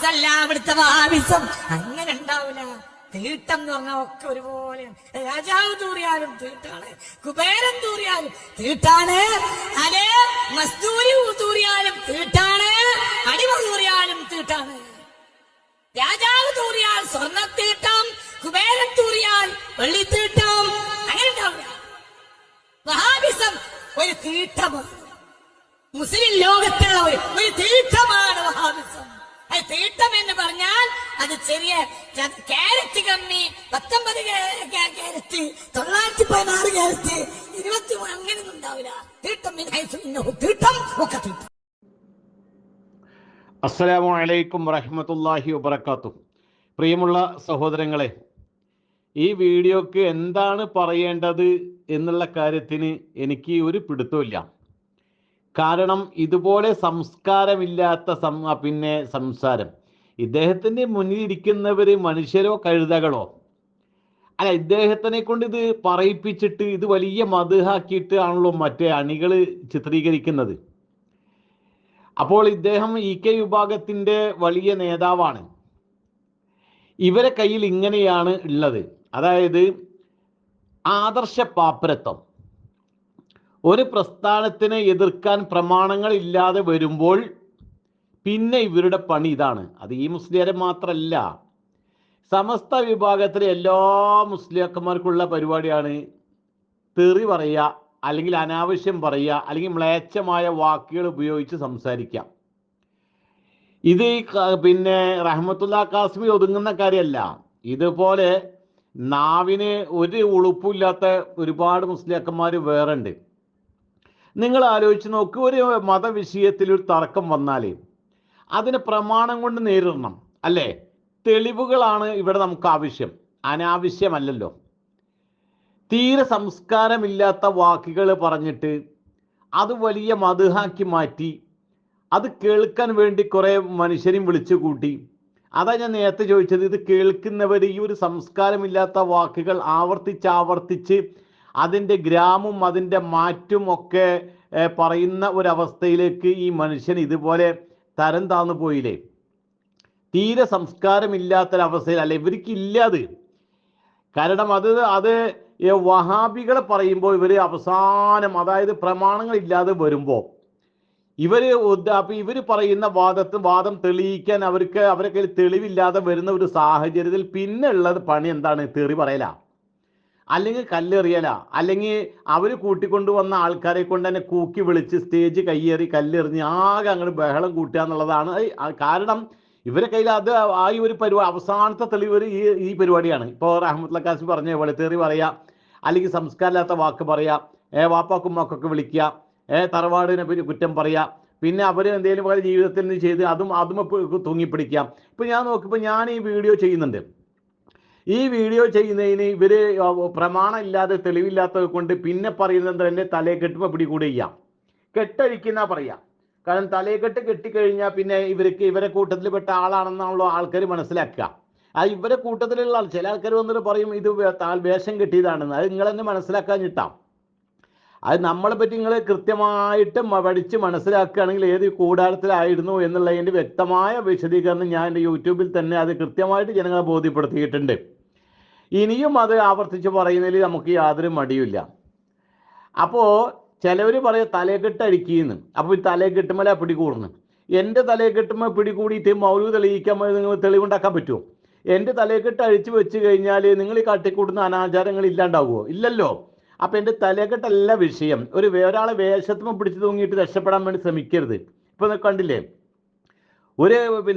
വഹാബിസല്ല അവിടുത്തെ വഹാബിസം അങ്ങനെ ഉണ്ടാവില്ല തീട്ടം എന്ന് പറഞ്ഞാൽ ഒക്കെ ഒരുപോലെ. രാജാവ് തൂറിയാലും തീട്ടാണ് കുബേരൻ തൂറിയാലും തീട്ടാണ് അതെ മസ്തൂരി തൂറിയാലും തീട്ടാണ് അടിമ തൂറിയാലും തീട്ടാണ്. രാജാവ് തൂറിയാൽ സ്വർണത്തീട്ടം കുബേരൻ തൂറിയാൽ വെള്ളിത്തീട്ടം അങ്ങനെ ഉണ്ടാവില്ല വഹാബിസം ഒരു തീട്ടമാണ്. മുസ്ലിം ലോകത്തുള്ള ഒരു തീട്ടമാണ്. തീർത്ഥം എന്ന് പറഞ്ഞാൽ അത് ചെറിയ ക്യാരറ്റ് കമ്മി പത്തൊമ്പത് ക്യാ- ക്യാ- ക്യാരറ്റ് തൊള്ളായിരത്തി പതിനാറ് ക്യാരറ്റ് ഇരുപത്തി അങ്ങനെ ഉണ്ടാവില്ല. തീട്ടം തീട്ടം ഒക്കെ തീട്ടം. അസ്സലാമു അലൈക്കും വബർക്കാത്തു വബറകാതുഹു. പ്രിയമുള്ള സഹോദരങ്ങളെ ഈ വീഡിയോക്ക് എന്താണ് പറയേണ്ടത് എന്നുള്ള കാര്യത്തിന് എനിക്ക് ഒരു പിടുത്തമില്ല കാരണം ഇതുപോലെ സംസ്കാരമില്ലാത്ത സം പിന്നെ സംസാരം. ഇദ്ദേഹത്തിന്റെ മുന്നിൽ ഇരിക്കുന്നവർ മനുഷ്യരോ കഴുതകളോ? അല്ല ഇദ്ദേഹത്തിനെ കൊണ്ട് ഇത് പറയിപ്പിച്ചിട്ട് ഇത് വലിയ മതുഹാക്കിയിട്ട് ആണല്ലോ മറ്റേ അണികൾ ചിത്രീകരിക്കുന്നത്. അപ്പോൾ ഇദ്ദേഹം ഇ കെ വിഭാഗത്തിന്റെ വലിയ നേതാവാണ്. ഇവരെ കയ്യിൽ ഇങ്ങനെയാണ് ഉള്ളത്. അതായത് ആദർശ പാപ്പരത്വം. ഒരു പ്രസ്ഥാനത്തിനെ എതിർക്കാൻ പ്രമാണങ്ങൾ ഇല്ലാതെ വരുമ്പോൾ പിന്നെ ഇവരുടെ പണി ഇതാണ്. അത് ഈ മുസ്ലിയരെ മാത്രമല്ല സമസ്ത വിഭാഗത്തിലെ എല്ലാ മുസ്ലിയാക്കന്മാർക്കുള്ള പരിപാടിയാണ് തെറി പറയുക അല്ലെങ്കിൽ അനാവശ്യം പറയുക അല്ലെങ്കിൽ മ്ലേച്ഛമായ വാക്കുകൾ ഉപയോഗിച്ച് സംസാരിക്കാം ഇത് പിന്നെ റഹ്മത്തുള്ള കാസ്മി ഒതുങ്ങുന്ന കാര്യമല്ല. ഇതുപോലെ നാവിന് ഒരു ഉളുപ്പില്ലാത്ത ഒരുപാട് മുസ്ലിയാക്കന്മാർ വേറെ ഉണ്ട് നിങ്ങൾ ആലോചിച്ച് നോക്ക് ഒരു മതവിഷയത്തിൽ ഒരു തർക്കം വന്നാൽ അതിന് പ്രമാണം കൊണ്ട് നേരിടണം അല്ലേ? തെളിവുകളാണ് ഇവിടെ നമുക്ക് ആവശ്യം അനാവശ്യമല്ലല്ലോ. തീരെ സംസ്കാരമില്ലാത്ത വാക്കുകൾ പറഞ്ഞിട്ട് അത് വലിയ മധുഹാക്കി മാറ്റി അത് കേൾക്കാൻ വേണ്ടി കുറേ മനുഷ്യരെയും വിളിച്ചു കൂട്ടി. അതാ ഞാൻ നേരത്തെ ചോദിച്ചത് ഇത് കേൾക്കുന്നവർ ഈ ഒരു സംസ്കാരമില്ലാത്ത വാക്കുകൾ ആവർത്തിച്ച് ആവർത്തിച്ച് അതിന്റെ ഗ്രാമും അതിന്റെ മാറ്റും ഒക്കെ പറയുന്ന ഒരവസ്ഥയിലേക്ക് ഈ മനുഷ്യൻ ഇതുപോലെ തരം താന്നു പോയില്ലേ? തീരെ സംസ്കാരമില്ലാത്തൊരവസ്ഥയിൽ അല്ല ഇവർക്ക് ഇല്ലാത് കാരണം അത് അത് വഹാബികളെ പറയുമ്പോൾ ഇവർ അവസാനം അതായത് പ്രമാണങ്ങൾ ഇല്ലാതെ വരുമ്പോൾ ഇവർ അപ്പോൾ ഇവർ പറയുന്ന വാദത്ത് വാദം തെളിയിക്കാൻ അവർക്ക് അവരെ കയ്യിൽ തെളിവില്ലാതെ വരുന്ന ഒരു സാഹചര്യത്തിൽ പിന്നെ ഉള്ളത് പണി എന്താണ്? തെറി പറയല. അല്ലെങ്കിൽ കല്ലെറിയല. അല്ലെങ്കിൽ അവർ കൂട്ടിക്കൊണ്ടുവന്ന ആൾക്കാരെ കൊണ്ട് തന്നെ കൂക്കി വിളിച്ച് സ്റ്റേജ് കയ്യേറി കല്ലെറിഞ്ഞ് ആകെ അങ്ങോട്ട് ബഹളം കൂട്ടുക എന്നുള്ളതാണ്. കാരണം ഇവരെ കയ്യിൽ അത് ആ ഒരു പരിപാടി അവസാനത്തെ തെളിവ് ഈ ഈ പരിപാടിയാണ്. ഇപ്പോൾ റഹ്മത്തുള്ള കാശി പറഞ്ഞ പോലെ തെറി പറയാ അല്ലെങ്കിൽ സംസ്കാരമില്ലാത്ത വാക്ക് പറയാ ഏ വാപ്പാക്കും മക്കൊക്കെ വിളിക്കുക ഏ തറവാടിനെ പറ്റി കുറ്റം പറയാ പിന്നെ അവർ എന്തെങ്കിലും പോലെ ജീവിതത്തിൽ നിന്ന് ചെയ്ത് അതും അതും തൂങ്ങിപ്പിടിക്കുക. തൂങ്ങിപ്പിടിക്കാം ഇപ്പൊ ഞാൻ നോക്കിയപ്പോൾ ഞാൻ ഈ വീഡിയോ ചെയ്യുന്നുണ്ട്. ഈ വീഡിയോ ചെയ്യുന്നതിന് ഇവർ പ്രമാണം ഇല്ലാതെ തെളിവില്ലാത്തത് കൊണ്ട് പിന്നെ പറയുന്നത് എന്നെ തലയെ കെട്ടുമ്പോൾ പിടികൂടി ചെയ്യാം. കെട്ടഴിക്കുന്ന പറയാം. കാരണം തലയെക്കെട്ട് കെട്ടിക്കഴിഞ്ഞാൽ പിന്നെ ഇവർക്ക് ഇവരെ കൂട്ടത്തിൽപ്പെട്ട ആളാണെന്നാണല്ലോ ആൾക്കാർ മനസ്സിലാക്കുക. ആ ഇവരെ കൂട്ടത്തിലുള്ള ആൾ ചില ആൾക്കാർ വന്നിട്ട് പറയും ഇത് വേഷം കെട്ടിയതാണെന്ന്. അത് നിങ്ങൾ തന്നെ മനസ്സിലാക്കാഞ്ഞിട്ടാം അത് നമ്മളെ പറ്റി നിങ്ങൾ കൃത്യമായിട്ട് പഠിച്ച് മനസ്സിലാക്കുകയാണെങ്കിൽ ഏത് കൂടാരത്തിലായിരുന്നു എന്നുള്ളതിന്റെ വ്യക്തമായ വിശദീകരണം ഞാൻ എന്റെ യൂട്യൂബിൽ തന്നെ അത് കൃത്യമായിട്ട് ജനങ്ങളെ ബോധ്യപ്പെടുത്തിയിട്ടുണ്ട്. ഇനിയും അത് ആവർത്തിച്ച് പറയുന്നതിൽ നമുക്ക് യാതൊരു മടിയില്ല അപ്പോൾ ചിലവർ പറയും തലകെട്ടടിക്കുന്നു അപ്പോൾ ഈ തലയെക്കെട്ടുമ്പോൾ പിടികൂടുന്നു എന്റെ തലയെക്കെട്ടുമ്പോൾ പിടികൂടിയിട്ട് മൗലു തെളിയിക്കാൻ നിങ്ങൾ തെളിവുണ്ടാക്കാൻ പറ്റുമോ എന്റെ തലയെക്കെട്ട് അഴിച്ചു വെച്ച് കഴിഞ്ഞാൽ നിങ്ങൾ ഈ കാട്ടിക്കൂട്ടുന്ന അനാചാരങ്ങൾ ഇല്ലാണ്ടാവുമോ ഇല്ലല്ലോ. അപ്പം എന്റെ തലയെക്കെട്ടല്ല വിഷയം. ഒരു ഒരാളെ വേഷത്തുമ്പോൾ പിടിച്ചു തൂങ്ങിയിട്ട് രക്ഷപ്പെടാൻ വേണ്ടി ശ്രമിക്കരുത്. ഇപ്പം കണ്ടില്ലേ? ഒരു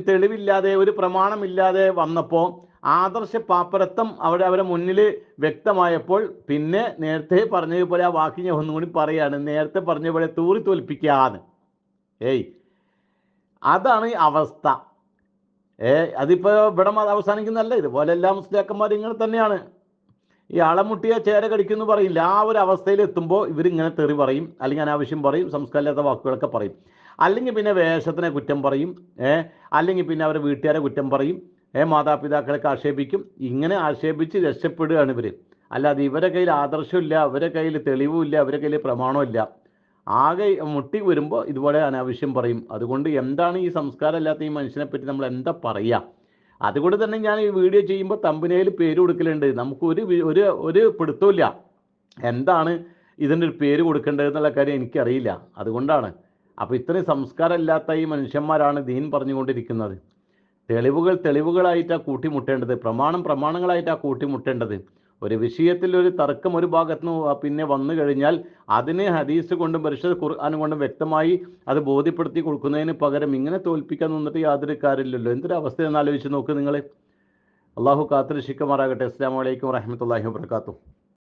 തെളിവില്ലാതെ ഒരു പ്രമാണമില്ലാതെ വന്നപ്പോൾ ആദർശ പാപ്പരത്വം അവിടെ അവരെ മുന്നിൽ വ്യക്തമായപ്പോൾ പിന്നെ നേരത്തെ പറഞ്ഞതുപോലെ ആ വാക്ക് ഞാൻ ഒന്നുകൂടി പറയാണ്. നേരത്തെ പറഞ്ഞ പോലെ തൂറി തോൽപ്പിക്കാന്ന് ഏയ് അതാണ് അവസ്ഥ. ഏ അതിപ്പോൾ ഇവിടെ അവസാനിക്കുന്നല്ല ഇതുപോലെ എല്ലാ മുസ്ലിയാക്കന്മാരും ഇങ്ങനെ തന്നെയാണ്. ഈ അളമുട്ടിയ ചേര കടിക്കുന്നു പറയില്ല. ആ ഒരു അവസ്ഥയിൽ എത്തുമ്പോൾ ഇവരിങ്ങനെ തെറി പറയും അല്ലെങ്കിൽ അനാവശ്യം പറയും സംസ്കാരമില്ലാത്ത വാക്കുകളൊക്കെ പറയും. അല്ലെങ്കിൽ പിന്നെ വേഷത്തിനെ കുറ്റം പറയും ഏ അല്ലെങ്കിൽ പിന്നെ അവരുടെ വീട്ടുകാരെ കുറ്റം പറയും. മാതാപിതാക്കളൊക്കെ ആക്ഷേപിക്കും. ഇങ്ങനെ ആക്ഷേപിച്ച് രക്ഷപ്പെടുകയാണ് ഇവർ അല്ലാതെ ഇവരെ കയ്യിൽ ആദർശമില്ല അവരെ കയ്യിൽ തെളിവുമില്ല അവരെ കയ്യിൽ പ്രമാണമില്ല. ആകെ മുട്ടി വരുമ്പോൾ ഇതുപോലെ അനാവശ്യം പറയും. അതുകൊണ്ട് എന്താണ് ഈ സംസ്കാരം സംസ്കാരമില്ലാത്ത ഈ മനുഷ്യനെ പറ്റി നമ്മൾ എന്താ പറയുക അതുകൊണ്ട് തന്നെ ഞാൻ ഈ വീഡിയോ ചെയ്യുമ്പോൾ തമ്പനയിൽ പേര് കൊടുക്കലുണ്ട്. നമുക്ക് ഒരു ഒരു ഒരു പിടുത്തമില്ല എന്താണ് ഇതിന്റെ ഒരു പേര് കൊടുക്കേണ്ടത് എന്നുള്ള കാര്യം എനിക്കറിയില്ല. അതുകൊണ്ടാണ്. അപ്പോൾ ഇത്രയും സംസ്കാരമില്ലാത്ത ഈ മനുഷ്യന്മാരാണ് ദീൻ പറഞ്ഞുകൊണ്ടിരിക്കുന്നത്. തെളിവുകൾ തെളിവുകളായിട്ടാണ് കൂട്ടിമുട്ടേണ്ടത്. പ്രമാണം പ്രമാണങ്ങളായിട്ടാണ് കൂട്ടിമുട്ടേണ്ടത്. ഒരു വിഷയത്തിൽ ഒരു തർക്കം ഒരു ഭാഗത്ത് നിന്ന് പിന്നെ വന്നു കഴിഞ്ഞാൽ അതിനെ ഹദീസ് കൊണ്ടും പരിശുദ്ധ ഖുർആാനും കൊണ്ടും വ്യക്തമായി അത് ബോധ്യപ്പെടുത്തി കൊടുക്കുന്നതിന് പകരം ഇങ്ങനെ തോൽപ്പിക്കാൻ നിന്നിട്ട് യാതൊരു കാര്യമില്ലല്ലോ. എന്തൊരു അവസ്ഥ എന്ന് ആലോചിച്ച് നോക്ക് നിങ്ങൾ അള്ളാഹു കാത്തിരക്ഷിക്കുമാറാകട്ടെ. അസ്സാം വലൈക്കും വാഹമത്തല്ലാഹി വാബർക്കാത്തു